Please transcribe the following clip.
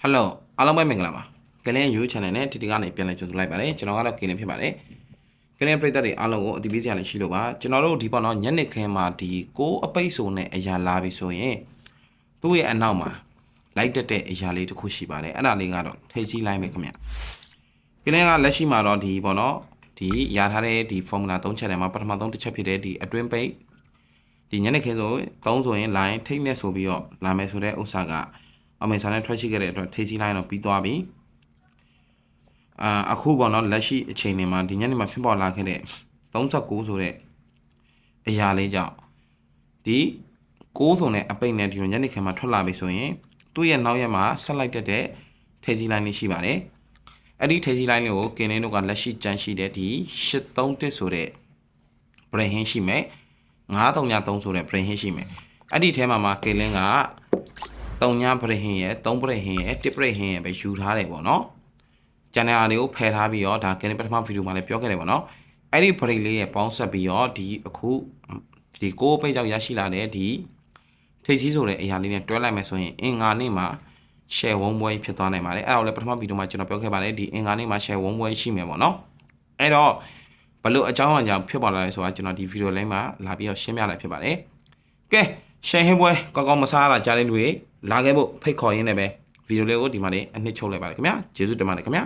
ဟယ်လိုအားလုံးပဲမင်္ဂလာပါကလင်း YouTube channel နဲ့တီတီကနေပြန်လည်ကြိုဆိုလိုက်ပါတယ်ကျွန်တော်ကတော့ကင်းနေဖြစ်ပါတယ်ကလင်းပရိသတ်တွေအားလုံးကိုအတိပေးစရာလည်းရှိလို့ပါကျွန်တော်တို့ဒီပေါ့နော်ညနေခင်းမှာဒီကိုအပိတ်ဆိုနဲ့အရာလာပြီဆိုရင်သူ့ရဲ့အနောက်မှာလိုက်တက်တဲ့အရာလေးတစ်ခုရှိပါတယ်အဲ့ဒါလေးကတော့ထိတ်စီးလိုက်မယ်ခင်ဗျကလင်းကလက်ရှိမှာတော့ဒီပေါ့နော်ဒီရထားတဲ့ဒီ formula 3ချက်ထဲမှာပထမဆုံးတစ်ချက်ဖြစ်တဲ့ဒီအတွင်းပိတ်ဒီညနေခင်းဆို3ဆိုရင် line ထိတ်နဲ့ဆိုပြီးတော့လာမယ်ဆိုတဲ့ဥစ္စာက အမေဆာနဲ့ထွက်ရှိခဲ့တဲ့အတွက်ထိတ်စီးလိုက်တော့ပြီးသွားပြီအာအခုပေါ့နော်လက်ရှိအချိန်တွေမှာဒီညနေမှာဖြစ်ပေါ်လာခဲ့တဲ့39ဆိုတဲ့အရာလေးကြောင့်ဒီ6ဆိုတဲ့အပိတ်နဲ့ဒီညနေခင်းမှာထွက်လာပြီဆိုရင်သူ့ရဲ့နောက်ရက်မှာဆက်လိုက်တက်တဲ့ထိတ်စီးလိုက်လေးရှိပါတယ်အဲ့ဒီထိတ်စီးလိုက်လေးကိုကင်းနေတို့ကလက်ရှိကြန့်ရှိတဲ့ဒီ831ဆိုတဲ့ brain hin ရှိမယ်933ဆိုတဲ့ brain hin ရှိမယ်အဲ့ဒီထဲမှာမှာကင်းလင်းက 3ညပရိဟင်ရဲ့3ပရိဟင်ရဲ့1ပရိဟင်ရဲ့ပဲယူထားတယ်ပေါ့နော်ကျန်တဲ့အားတွေကိုဖယ်ထားပြီးတော့ဒါကင်းပထမဗီဒီယိုမှာလည်းပြောခဲ့တယ်ပေါ့နော်အဲ့ဒီပရိလေးရဲ့ပေါင်းဆက်ပြီးတော့ဒီအခုဒီကိုးပိတ်ကြောင့်ရရှိလာတဲ့ဒီထိတ်စည်းဆိုတဲ့အရာလေးနဲ့တွဲလိုက်မယ်ဆိုရင်အင်္ဂါနေ့မှာ share ဝုန်းပွဲဖြစ်သွားနိုင်ပါတယ်အဲ့ဒါကိုလည်းပထမဗီဒီယိုမှာကျွန်တော်ပြောခဲ့ပါတယ်ဒီအင်္ဂါနေ့မှာ share ဝုန်းပွဲရှိမယ်ပေါ့နော်အဲ့တော့ဘလို့အကြောင်းအကြောင်းဖြစ်ပေါ်လာလဲဆိုတာကျွန်တော်ဒီဗီဒီယိုလိုင်းမှာလာပြီးတော့ရှင်းပြလိုက်ဖြစ်ပါတယ်ကဲ share ဟင်းပွဲကောင်းကောင်းမစားရတာကြားတဲ့လူတွေ လာခဲ့ဖို့ဖိတ်ခေါ်ရင်းနဲ့ပဲဗီဒီယိုလေးကိုဒီမှာနေအနှစ်ချုပ်လိုက်ပါတယ်ခင်ဗျာကျေးဇူးတင်ပါတယ်ခင်ဗျာ